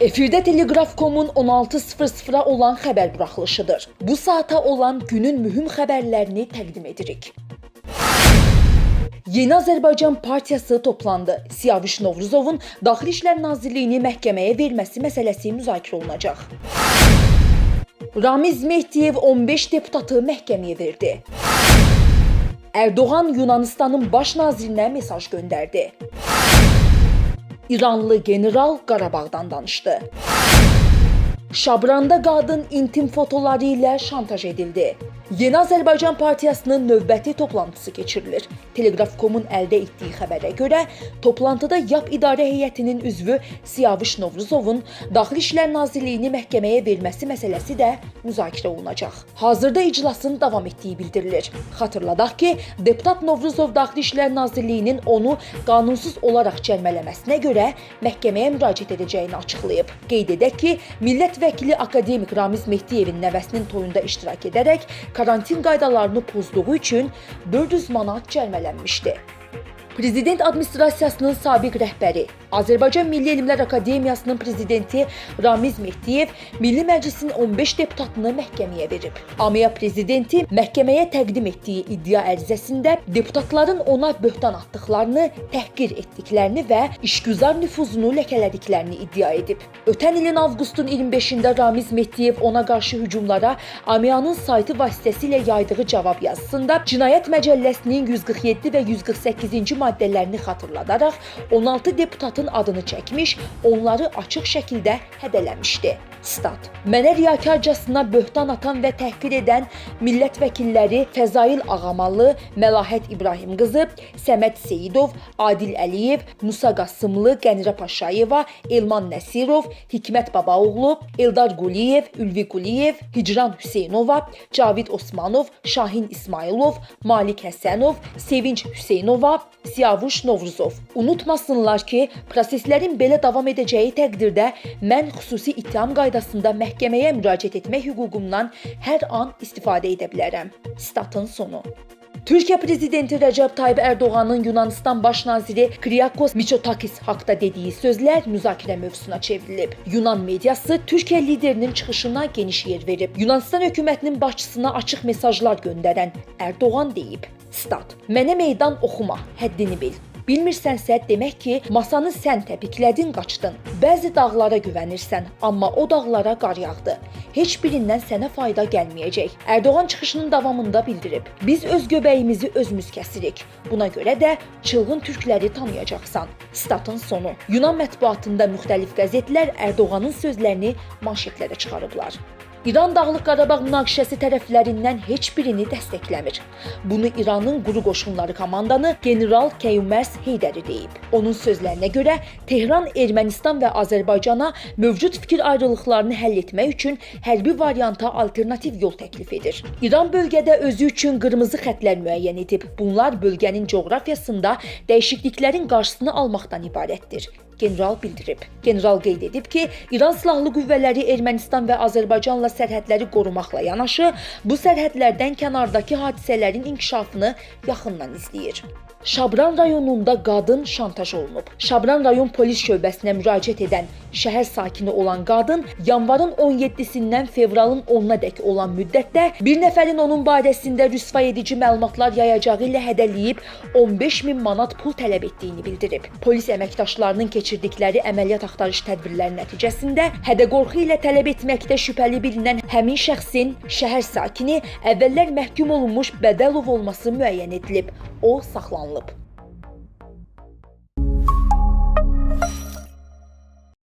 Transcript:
Efirdə Telegraf.com-un 16.00-a olan xəbər buraxılışıdır. Bu saata olan günün mühüm xəbərlərini təqdim edirik. Yeni Azərbaycan Partiyası toplandı. Siyavuş Novruzovun Daxili İşlər Nazirliyini məhkəməyə verməsi məsələsi müzakirə olunacaq. Ramiz Mehdiyev 15 deputatı məhkəməyə verdi. Erdoğan Yunanistanın baş nazirinə mesaj göndərdi. İranlı general Qarabağdan danışdı. Şabranda qadın intim fotoları ilə şantaj edildi. Yeni Azərbaycan Partiyasının növbəti toplantısı keçirilir. Telegraf.com-un əldə etdiyi xəbərə görə toplantıda YAP İdarə Heyətinin üzvü Siyavuş Novruzovun Daxili İşlər Nazirliyini məhkəməyə verməsi məsələsi də müzakirə olunacaq. Hazırda iclasın davam etdiyi bildirilir. Xatırladaq ki, deputat Novruzov Daxili İşlər Nazirliyinin onu qanunsuz olaraq cərmələməsinə görə məhkəməyə müraciət edəcəyini açıqlayıb. Qeyd edək ki, millət vəkili akademik Ramiz Mehdiyevin nəvəsinin toyunda iştirak edərək karantin qaydalarını pozduğu üçün 400 manat cərmələnmişdi. Prezident Administrasiyasının sabiq rəhbəri, Azərbaycan Milli Elmlər Akademiyasının prezidenti Ramiz Mehdiyev Milli Məclisin 15 deputatını məhkəməyə verib. AMIA prezidenti məhkəməyə təqdim etdiyi iddia ərizəsində deputatların ona böhtan atdıqlarını, təhqir etdiklərini və işgüzar nüfuzunu ləkələdiklərini iddia edib. Ötən ilin avqustun 25-də Ramiz Mehdiyev ona qarşı hücumlara AMIA-nın saytı vasitəsilə yaydığı cavab yazısında Cinayət Məcəlləsinin 147 və 148-ci maddələrini xatırladaraq 16 deputatın adını çəkmiş, onları açıq şəkildə hədələmişdi. Stat. Mənə riyakarcasına böhtan atan və təhqir edən millət vəkilləri Fəzail Ağamallı, Məlahət İbrahim qızı, Səməd Seyidov, Adil Əliyev, Musa Qasımlı, Qənirə Paşayeva, Elman Nəsirov, Hikmət Babaoğlu, Eldar Quliyev, Ülvi Quliyev, Hicran Hüseynova, Cavid Osmanov, Şahin İsmailov, Malik Həsənov, Sevinç Hüseynova, Siyavuş Novruzov. Unutmasınlar ki, proseslərin belə davam edəcəyi təqdirdə mən xüsusi ittiham qaydasında məhkəməyə müraciət etmək hüququmdan hər an istifadə edə bilərəm. Statın sonu. Türkiyə prezidenti Rəcəb Tayyib Ərdoğanın Yunanistan baş naziri Kyriakos Mitsotakis haqqında dediyi sözlər müzakirə mövzusuna çevrilib. Yunan mediası Türkiyə liderinin çıxışına geniş yer verib. Yunanistan hökumətinin başçısına açıq mesajlar göndərən Ərdoğan deyib: Stat. Mənə meydan oxuma, həddini bil. Bilmirsənsə demək ki, masanı sən təpiklədin, qaçdın. Bəzi dağlara güvənirsən, amma o dağlara qar yağdı. Heç birindən sənə fayda gəlməyəcək. Ərdoğan çıxışının davamında bildirib: Biz öz göbəyimizi özümüz kəsirik. Buna görə də çılğın türkləri tanıyacaqsan. Statın sonu. Yunan mətbuatında müxtəlif qəzetlər Ərdoğanın sözlərini manşetlərə çıxarıblar. İran Dağlıq Qarabağ münaqişəsi tərəflərindən heç birini dəstəkləmir. Bunu İranın quru qoşunları komandanı general Keyumers Heydəri deyib. Onun sözlərinə görə Tehran Ermənistan və Azərbaycana mövcud fikir ayrılıqlarını həll etmək üçün hərbi varianta alternativ yol təklif edir. İran bölgədə özü üçün qırmızı xəttlər müəyyən edib. Bunlar bölgənin coğrafiyasında dəyişikliklərin qarşısını almaqdan ibarətdir general bildirib. General qeyd edib ki, İran silahlı qüvvələri Ermənistan və Azərbaycanla sərhədləri qorumaqla yanaşı, bu sərhədlərdən kənardakı hadisələrin inkişafını yaxından izləyir. Şabran rayonunda qadın şantaj olunub. Şabran rayon polis şöbəsinə müraciət edən şəhər sakini olan qadın yanvarın 17-sindən fevralın 10-na dək olan müddətdə bir nəfərin onun barəsində rüsva edici məlumatlar yayacağı ilə hədələyib 15 min manat pul tələb etdiyini bildirib. Polis əməkdaşlarının keçirdikləri əməliyyat axtarış tədbirləri nəticəsində hədə-qorxu ilə tələb etməkdə şübhəli bilinən həmin şəxsin şəhər sakini əvvəllər məhkum olunmuş Bədəlov olması müəyyən edilib. O saxlanılıb.